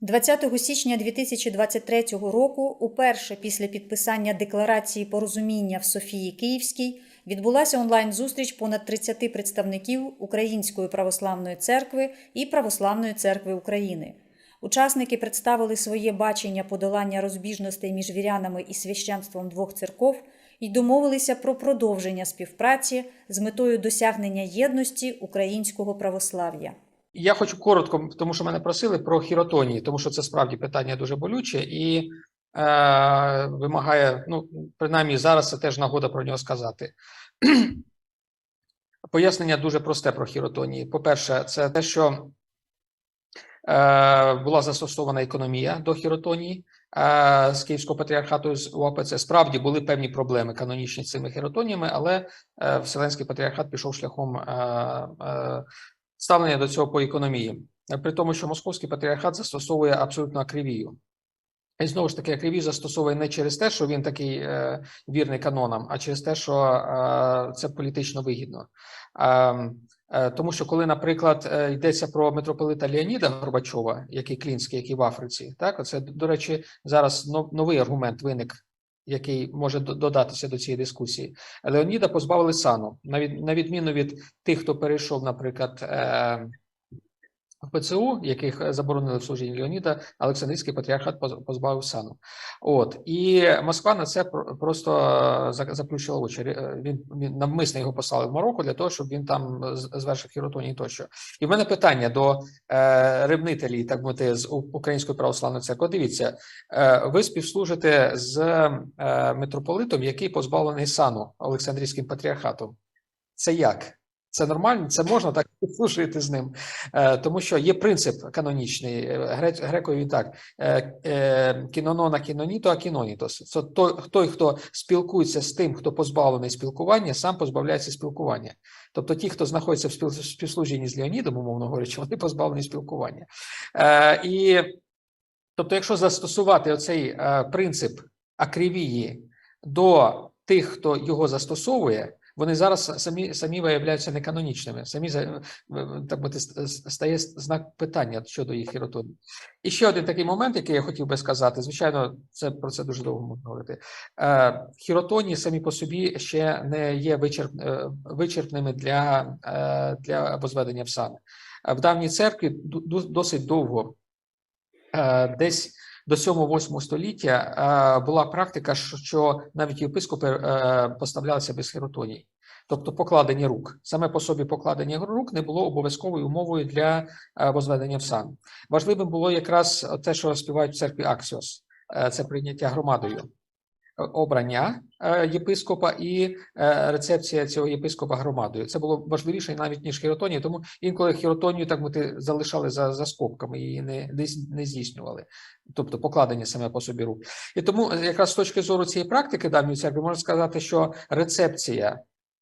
20 січня 2023 року, уперше після підписання декларації порозуміння в Софії Київській, відбулася онлайн-зустріч понад 30 представників Української православної церкви і Православної церкви України. Учасники представили своє бачення подолання розбіжностей між вірянами і священством двох церков і домовилися про продовження співпраці з метою досягнення єдності українського православ'я. Я хочу коротко, тому що мене просили про хіротонії, тому що це справді питання дуже болюче і е, вимагає, ну, принаймні зараз це теж нагода про нього сказати. Пояснення дуже просте про хіротонії. По-перше, це те, що е, була застосована економія до хіротонії е, з Київського патріархату з УАПЦ. Справді були певні проблеми канонічні з цими хіротоніями, але е, Вселенський патріархат пішов шляхом. Е, е, ставлення до цього по економії, при тому, що московський патріархат застосовує абсолютно акривію. І знову ж таки, акривію застосовує не через те, що він такий е, вірний канонам, а через те, що е, це політично вигідно. Е, е, тому що, коли, наприклад, е, йдеться про митрополита Леоніда Горбачова, який клінський, який в Африці, так оце, до речі, зараз нов- новий аргумент виник який може додатися до цієї дискусії. Леоніда позбавили сану, на відміну від тих, хто перейшов, наприклад, е, ПЦУ, яких заборонили в служінні Леоніда, Олександрійський патріархат позбавив сану. От і Москва на це просто е, заплющила очі. Е, Він, він навмисно його послали в Марокко для того, щоб він там звершив хіротонії тощо. І в мене питання до е, ревнителів, так мовити, з Української православної церкви. Дивіться, е, ви співслужите з е, митрополитом, який позбавлений сану Олександрійським патріархатом. Це як? Це нормально? Це можна так служити з ним, Е, тому що є принцип канонічний е, грець- грекові так: е, кінонона кіноніто, а кінонітос. Це той, хто спілкується з тим, хто позбавлений спілкування, сам позбавляється спілкування. Тобто, ті, хто знаходиться в співслужінні з Леонідом, умовно говорячи, вони позбавлені спілкування. І тобто, якщо застосувати оцей принцип акривії до тих, хто його застосовує, вони зараз самі самі виявляються неканонічними. Самі так би стає знак питання щодо їх хіротонії. І ще один такий момент, який я хотів би сказати. Звичайно, це про це дуже довго можна говорити. Е, хіротонії самі по собі ще не є вичерп, е, вичерпними для, е, для возведення в сан. Е, В давній церкві досить довго, десь до 7-8 століття е, була практика, що- навіть єпископи е, поставлялися без хіротонії. тобто покладення рук. Саме по собі покладення рук не було обов'язковою умовою для е, возведення в сан. Важливим було якраз те, що співають в церкві Аксіос, це прийняття громадою. Обрання е, єпископа і е, рецепція цього єпископа громадою. Це було важливіше навіть ніж хіротонія, тому інколи хіротонію так ми залишали за, за скобками не, не, не здійснювали, тобто покладення саме по собі рук. І тому е, якраз з точки зору цієї практики давньої церкви можна сказати, що рецепція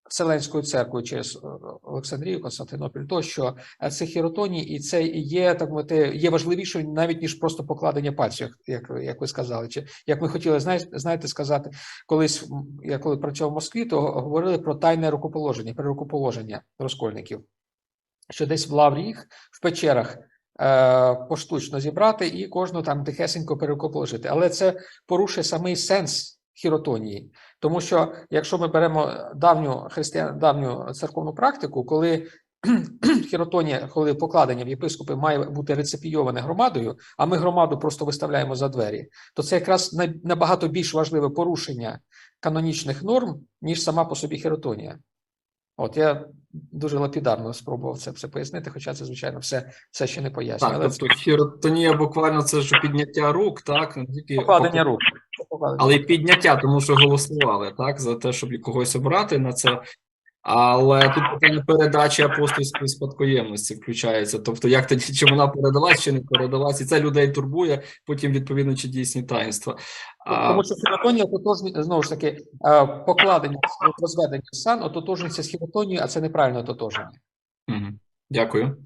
Вселенською церквою через е, Олександрію, Константинополь, то що е, це хіротонії, і це є так мовити, є важливішою навіть ніж просто покладення пальців, як, як, ви сказали. Чи як ми хотіли знаєте, сказати, колись я коли працював в Москві, то говорили про тайне рукоположення, перерукоположення розкольників, що десь в лаврі їх в печерах. е, Поштучно зібрати і кожну там тихесенько перерукоположити. Але це порушує самий сенс хіротонії. Тому що якщо ми беремо давню християн, давню церковну практику, коли хіротонія, коли покладення в єпископи має бути рецепійоване громадою, а ми громаду просто виставляємо за двері, то це якраз набагато більш важливе порушення канонічних норм, ніж сама по собі хіротонія. От я дуже лапідарно спробував це все пояснити, хоча це, звичайно, все, все ще не пояснює. Так, Але тобто хіротонія буквально це ж підняття рук, так? Покладення рук. Покладення але й підняття, тому що голосували, так, за те, щоб когось обрати на це. Але тут питання передачі апостольської спадкоємності включається. Тобто, як тоді, чи вона передалась, чи не передалась, і це людей турбує, потім відповідно чи дійсні таїнства. Тому що хіротонія ототожні, знову ж таки, е, покладення розведення сан ототожнюється з хіротонією, а це неправильне ототожнення. Мгм. Дякую.